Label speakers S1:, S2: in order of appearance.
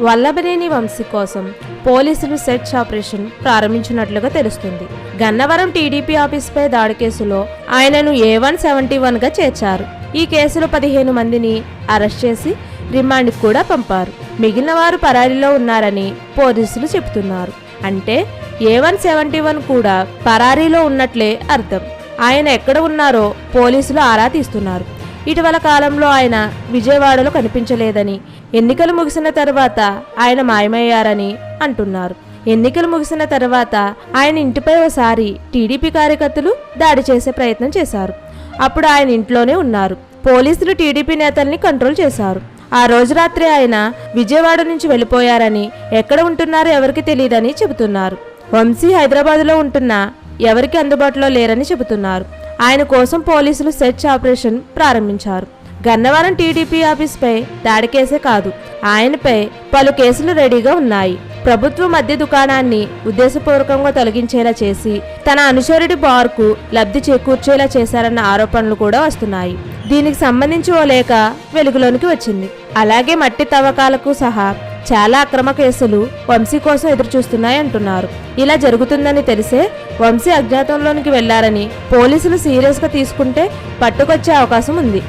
S1: వల్లభనేని వంశీ కోసం పోలీసులు search operation ప్రారంభించినట్లుగా తెలుస్తుంది. గన్నవరం టీడీపీ ఆఫీస్పై దాడి కేసులో ఆయనను ఏ వన్ సెవెంటీ వన్గా చేర్చారు. ఈ కేసులో పదిహేను మందిని అరెస్ట్ చేసి రిమాండ్కి కూడా పంపారు. మిగిలిన వారు పరారీలో ఉన్నారని పోలీసులు చెబుతున్నారు. అంటే ఏ వన్ సెవెంటీ వన్ కూడా పరారీలో ఉన్నట్లే అర్థం. ఆయన ఎక్కడ ఉన్నారో పోలీసులు ఆరా తీస్తున్నారు. ఇటీవల కాలంలో ఆయన విజయవాడలో కనిపించలేదని. ఎన్నికలు ముగిసిన తర్వాత ఆయన మాయమయ్యారని అంటున్నారు. ఎన్నికలు ముగిసిన తర్వాత ఆయన ఇంటిపై ఓసారి టీడీపీ కార్యకర్తలు దాడి చేసే ప్రయత్నం చేశారు. అప్పుడు ఆయన ఇంట్లోనే ఉన్నారు. పోలీసులు టీడీపీ నేతల్ని కంట్రోల్ చేశారు. ఆ రోజు రాత్రి ఆయన విజయవాడ నుంచి వెళ్ళిపోయారని ఎక్కడ ఉంటున్నారో ఎవరికి తెలియదని చెబుతున్నారు. వంశీ హైదరాబాద్లో ఉంటున్నా ఎవరికి అందుబాటులో లేరని చెబుతున్నారు. ఆయన కోసం పోలీసులు సెర్చ్ ఆపరేషన్ ప్రారంభించారు. గన్నవరం టీడీపీ ఆఫీస్పై దాడి కేసే కాదు ఆయనపై పలు కేసులు రెడీగా ఉన్నాయి. ప్రభుత్వ మద్య దుకాణాన్ని ఉద్దేశపూర్వకంగా తొలగించేలా చేసి తన అనుచరుడి బార్కు లబ్ధి చేకూర్చేలా చేశారన్న ఆరోపణలు కూడా వస్తున్నాయి. దీనికి సంబంధించి ఓ లేఖ వెలుగులోనికి వచ్చింది. అలాగే మట్టి తవ్వకాలకు సహా చాలా అక్రమ కేసులు వంశీ కోసం ఎదురుచూస్తున్నాయి అంటున్నారు. ఇలా జరుగుతుందని తెలిసే వంశీ అజ్ఞాతంలోనికి వెళ్ళారని పోలీసులు సీరియస్గా తీసుకుంటే పట్టుకొచ్చే అవకాశం ఉంది.